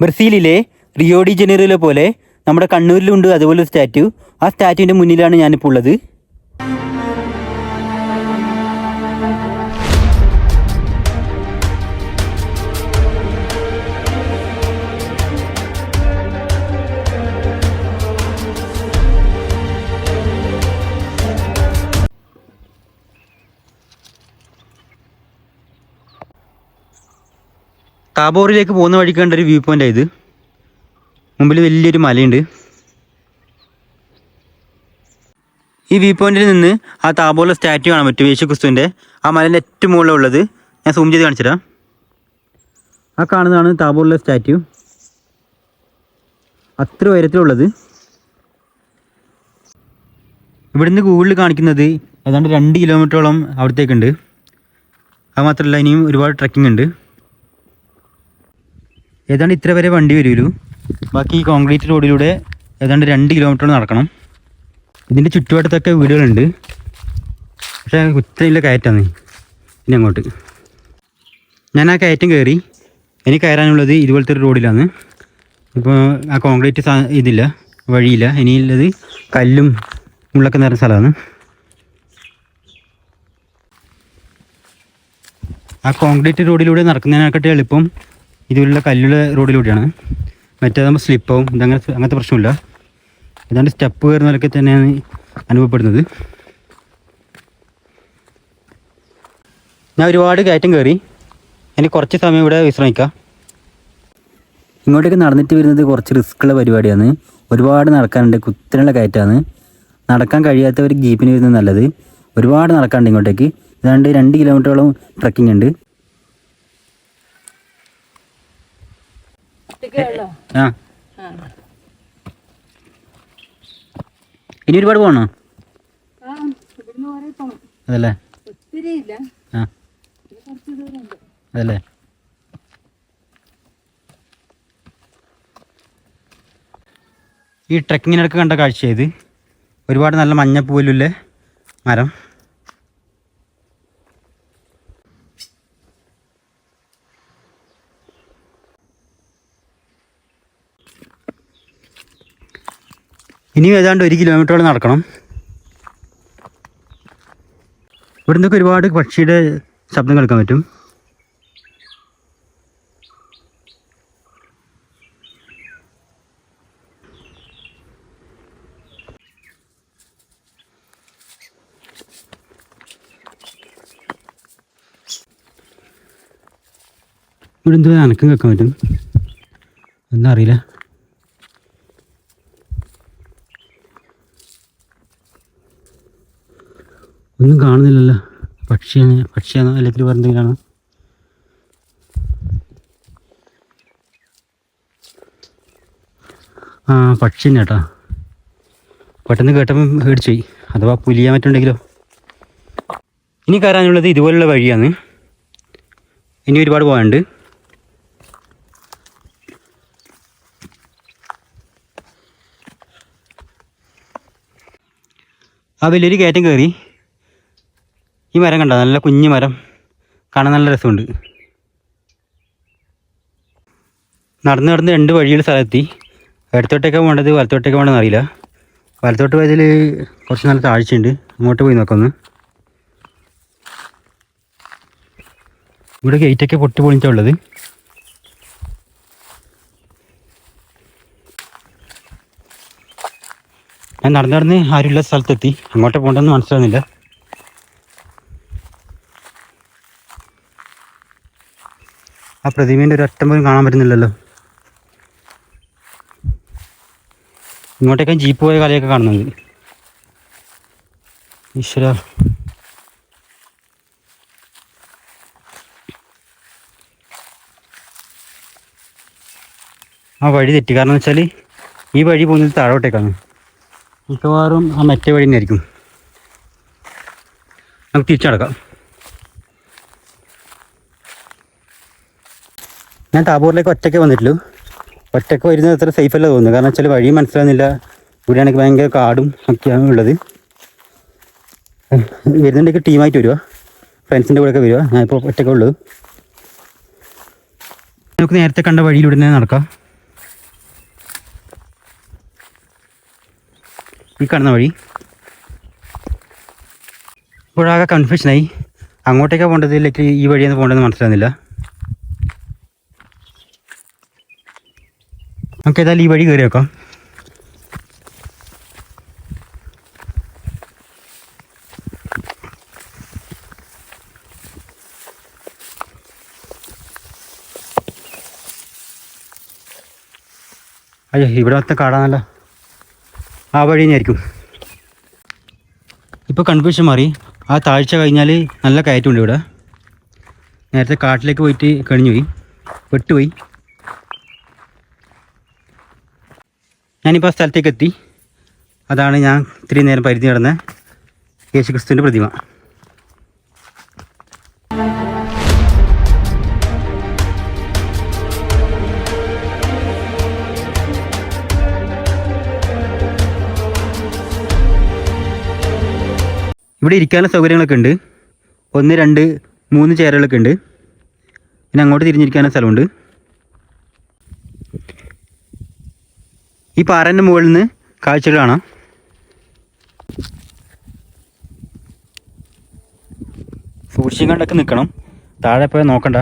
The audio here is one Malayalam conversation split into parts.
ബ്രസീലിലെ റിയോഡി ജനീറോയിലെ പോലെ നമ്മുടെ കണ്ണൂരിലുണ്ട് അതുപോലെ സ്റ്റാറ്റ്യൂ ആ സ്റ്റാറ്റ്യൂവിന്റെ മുന്നിലാണ് ഞാനിപ്പോൾ ഉള്ളത്. താബോറിലേക്ക് പോകുന്ന വഴിക്ക് കണ്ട ഒരു വ്യൂ പോയിന്റ് ഇത്. മുമ്പിൽ വലിയൊരു മലയുണ്ട്. ഈ വ്യൂ പോയിന്റിൽ നിന്ന് ആ താബോറിലെ സ്റ്റാറ്റ്യൂ കാണാൻ പറ്റും യേശു ക്രിസ്തുവിന്റെ ആ മലേന്റെ ഏറ്റവും മുകളിൽ മുകളിലുള്ളത് ഞാൻ സൂം ചെയ്ത് കാണിച്ചു തരാം ആ കാണുന്നതാണ് താബോറിലെ സ്റ്റാറ്റ്യൂ അത്ര ഉയരത്തിലുള്ളത്. ഇവിടുന്ന് ഗൂഗിളിൽ കാണിക്കുന്നത് ഏതാണ്ട് രണ്ട് കിലോമീറ്ററോളം അവിടത്തേക്കുണ്ട്. അത് മാത്രമല്ല ഇനിയും ഒരുപാട് ട്രക്കിംഗ് ഉണ്ട്. ഏതാണ്ട് ഇത്ര വരെ വണ്ടി വരുമല്ലോ ബാക്കി ഈ കോൺക്രീറ്റ് റോഡിലൂടെ ഏതാണ്ട് രണ്ട് കിലോമീറ്റർ നടക്കണം. ഇതിന്റെ ചുറ്റുവട്ടത്തൊക്കെ വീടുകളുണ്ട്. പക്ഷേ കുത്തയില്ല കയറ്റാന്ന് ഇനി അങ്ങോട്ട്. ഞാൻ ആ കയറ്റം കയറി. എനിക്ക് കയറാനുള്ളത് ഇതുപോലത്തെ ഒരു റോഡിലാണ് ഇപ്പോൾ ആ കോൺക്രീറ്റ് സാ ഇതില്ല വഴിയില്ല. ഇനിയുള്ളത് കല്ലും മുള്ളൊക്കെ നിറഞ്ഞ സ്ഥലമാണ്. ആ കോൺക്രീറ്റ് റോഡിലൂടെ നടക്കുന്നതിനെക്കാട്ടി എളുപ്പം ഇതുപോലുള്ള കല്ലുള്ള റോഡിലൂടെയാണ്. മറ്റേതാകുമ്പോൾ സ്ലിപ്പാവും ഇതങ്ങനെ അങ്ങനത്തെ പ്രശ്നമില്ല. ഏതാണ്ട് സ്റ്റെപ്പ് കയറുന്നതൊക്കെ തന്നെയാണ് അനുഭവപ്പെടുന്നത്. ഞാൻ ഒരുപാട് കയറ്റം കയറി. എനിക്ക് കുറച്ച് സമയം ഇവിടെ വിശ്രമിക്കാം. ഇങ്ങോട്ടേക്ക് നടന്നിട്ട് വരുന്നത് കുറച്ച് റിസ്ക്കുള്ള പരിപാടിയാണ്. ഒരുപാട് നടക്കാനുണ്ട്. കുത്തനുള്ള കയറ്റാണ്. നടക്കാൻ കഴിയാത്തവർ ജീപ്പിന് വരുന്നത് നല്ലത്. ഒരുപാട് നടക്കാനുണ്ട് ഇങ്ങോട്ടേക്ക്. ഏതാണ്ട് രണ്ട് കിലോമീറ്ററോളം ട്രക്കിംഗ് ഉണ്ട്. ആ. ഇനി ഒരുപാട് പോകണോ അതല്ലേ? ആ. അതല്ലേ? ഈ ട്രക്കിങ്ങിനിടക്ക് കണ്ട കാഴ്ച ഇത്. ഒരുപാട് നല്ല മഞ്ഞപ്പൂവിലുള്ള മരം. ഇനിയും ഏതാണ്ട് ഒരു കിലോമീറ്ററോളം നടക്കണം. ഇവിടെ നിന്നൊക്കെ ഒരുപാട് പക്ഷിയുടെ ശബ്ദം കേൾക്കാൻ പറ്റും. ഇവിടെ എന്തോ അനക്കം കേൾക്കാൻ പറ്റും. എന്താ അറിയില്ല. ഒന്നും കാണുന്നില്ലല്ലോ. പക്ഷിയാണ് പക്ഷിയാണോ അല്ലെങ്കിൽ വേറെ ആ പക്ഷി തന്നെ കേട്ടോ. പെട്ടെന്ന് കേട്ടപ്പം മേടിച്ചു പോയി അഥവാ പുലിയാൻ പറ്റുണ്ടെങ്കിലോ ഇനി കയറാനുള്ളത് ഇതുപോലുള്ള വഴിയാണ്. ഇനി ഒരുപാട് പോകാനുണ്ട്. ആ വലിയൊരു കയറ്റം കയറി. ഈ മരം കണ്ടോ? നല്ല കുഞ്ഞു മരം. കാണാൻ നല്ല രസമുണ്ട്. നടന്ന് നടന്ന് രണ്ട് വഴിയുള്ള സ്ഥലത്തെത്തി. ഇടത്തോട്ടേക്കാണ് വേണ്ടത് വലത്തോട്ടേക്ക് വേണ്ടതെന്ന് അറിയില്ല. വലത്തോട്ട് പോയതിൽ കുറച്ച് നല്ല താഴ്ചയുണ്ട്. അങ്ങോട്ട് പോയി നോക്കാം ഇവിടെ ഗേറ്റൊക്കെ പൊട്ടി പൊളിച്ചുള്ളത് ഞാൻ നടന്ന് നടന്ന് ആരുമില്ല സ്ഥലത്തെത്തി. അങ്ങോട്ട് പോകണ്ടെന്ന് മനസ്സിലാവുന്നില്ല. ആ പ്രതിമേന്റെ ഒരു അറ്റം പോലും കാണാൻ പറ്റുന്നില്ലല്ലോ. ഇങ്ങോട്ടേക്കാൻ ജീപ്പ് പോയ കലയൊക്കെ കാണുന്നുണ്ട്. ഈശ്വര. ആ വഴി തെറ്റി. കാരണം വെച്ചാൽ ഈ വഴി പോകുന്നത് താഴോട്ടേക്കാണ്. മിക്കവാറും ആ മറ്റേ വഴി തന്നെയായിരിക്കും. നമുക്ക് തിരിച്ചടക്കാം. ഞാൻ താബൂറിലേക്ക് ഒറ്റയ്ക്ക് വന്നിട്ടുള്ളൂ ഒറ്റയ്ക്ക് വരുന്നത് അത്ര സേഫ് അല്ല തോന്നുന്നു. കാരണം വെച്ചാൽ വഴി മനസ്സിലാകുന്നില്ല ഇവിടെയാണെങ്കിൽ ഭയങ്കര കാടും ഒക്കെയാണ് ഉള്ളത്. വരുന്നുണ്ടെങ്കിൽ ടീമായിട്ട് വരുവാ. ഫ്രണ്ട്സിന്റെ കൂടെയൊക്കെ ഞാൻ ഇപ്പോൾ ഒറ്റയ്ക്കേ ഉള്ളൂ. നമുക്ക് നേരത്തെ കണ്ട വഴിയിലൂടെ തന്നെ നടക്കാം. ഈ കാണുന്ന വഴി. ഇപ്പോഴാകെ കൺഫ്യൂഷനായി അങ്ങോട്ടേക്കാണ് പോകേണ്ടത്? ഇല്ലെങ്കിൽ ഈ വഴിയെന്ന് പോകേണ്ടതെന്ന് മനസ്സിലാകുന്നില്ല നമുക്ക് ഏതായാലും ഈ വഴി കയറി വെക്കാം. അയ്യോ ഇവിടെ മൊത്തം കാടാന്നല്ല ആ വഴി തന്നെയായിരിക്കും ഇപ്പോൾ കൺഫ്യൂഷൻ മാറി. ആ താഴ്ച കഴിഞ്ഞാൽ നല്ല കയറ്റമുണ്ട് ഇവിടെ. നേരത്തെ കാട്ടിലേക്ക് പോയിട്ട് കഴിഞ്ഞു പോയി പെട്ടുപോയി. ഞാനിപ്പോൾ ആ സ്ഥലത്തേക്ക് എത്തി അതാണ് ഞാൻ ഇത്രയും നേരം പരിധി നടന്ന യേശുക്രിസ്തുവിന്റെ പ്രതിമ. ഇവിടെ ഇരിക്കാനുള്ള സൗകര്യങ്ങളൊക്കെ ഉണ്ട്. ഒന്ന് രണ്ട് മൂന്ന് ചെയറുകളൊക്കെ ഉണ്ട്. പിന്നെ അങ്ങോട്ട് തിരിഞ്ഞിരിക്കാനുള്ള സ്ഥലമുണ്ട്. ഈ പാറേന്റെ മുകളിൽ നിന്ന് കാഴ്ചകൾ കാണാം. സൂക്ഷിച്ചും കണ്ടൊക്കെ നിൽക്കണം താഴെ പോയാൽ നോക്കണ്ട.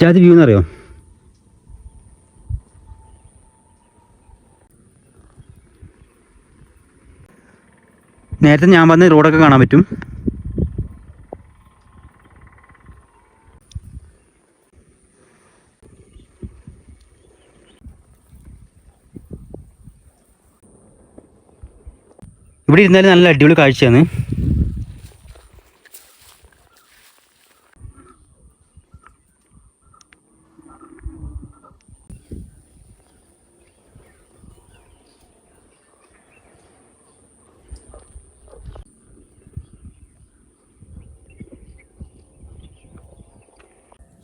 ജാതി വ്യൂ എന്നറിയോ? നേരത്തെ ഞാൻ പറഞ്ഞ റോഡൊക്കെ കാണാൻ പറ്റും. ഇവിടെ ഇരുന്നാലും നല്ല അടിപൊളി കാഴ്ചയാണ്.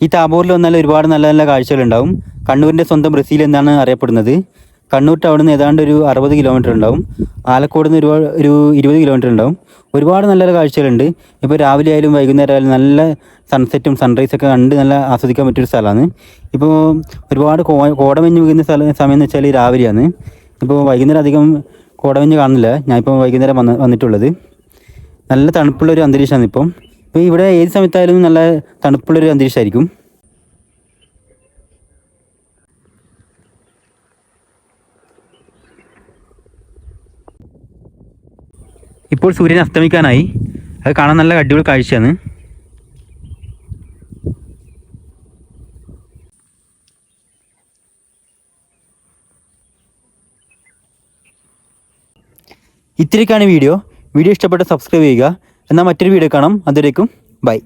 ഈ താബോറിൽ വന്നാൽ ഒരുപാട് നല്ല നല്ല കാഴ്ചകളുണ്ടാവും. കണ്ണൂരിന്റെ സ്വന്തം ബ്രസീൽ എന്നാണ് അറിയപ്പെടുന്നത്. കണ്ണൂർ ടൗണിൽ നിന്ന് ഏതാണ്ട് ഒരു അറുപത് കിലോമീറ്റർ ഉണ്ടാവും. ആലക്കോട് നിന്ന് ഒരുപാട് ഒരു ഇരുപത് കിലോമീറ്റർ ഉണ്ടാവും. ഒരുപാട് നല്ല നല്ല കാഴ്ചകളുണ്ട്. ഇപ്പോൾ രാവിലെ ആയാലും വൈകുന്നേരം ആയാലും നല്ല സൺസെറ്റും സൺറൈസൊക്കെ കണ്ട് നല്ല ആസ്വദിക്കാൻ പറ്റിയൊരു സ്ഥലമാണ്. ഇപ്പോൾ ഒരുപാട് കോ കോടമഞ്ഞ് വീഴുന്ന സ്ഥലം സമയം എന്ന് വെച്ചാൽ രാവിലെയാണ്. ഇപ്പോൾ വൈകുന്നേരം അധികം കോടമഞ്ഞ് കാണുന്നില്ല. ഞാനിപ്പോൾ വൈകുന്നേരം വന്ന് വന്നിട്ടുള്ളത്. നല്ല തണുപ്പുള്ളൊരു അന്തരീക്ഷമാണ് ഇപ്പം. ഇപ്പോൾ ഇവിടെ ഏത് സമയത്തായാലും നല്ല തണുപ്പുള്ളൊരു അന്തരീക്ഷമായിരിക്കും. ഇപ്പോൾ സൂര്യൻ അസ്തമിക്കാനായി. അത് കാണാൻ നല്ല അടിപൊളി കാഴ്ചയാണ്. ഇത്രയൊക്കെയാണ് വീഡിയോ. വീഡിയോ ഇഷ്ടപ്പെട്ട സബ്സ്ക്രൈബ് ചെയ്യുക. എന്നാൽ മറ്റൊരു വീഡിയോ കാണാം. അതുവരേക്കും ബൈ.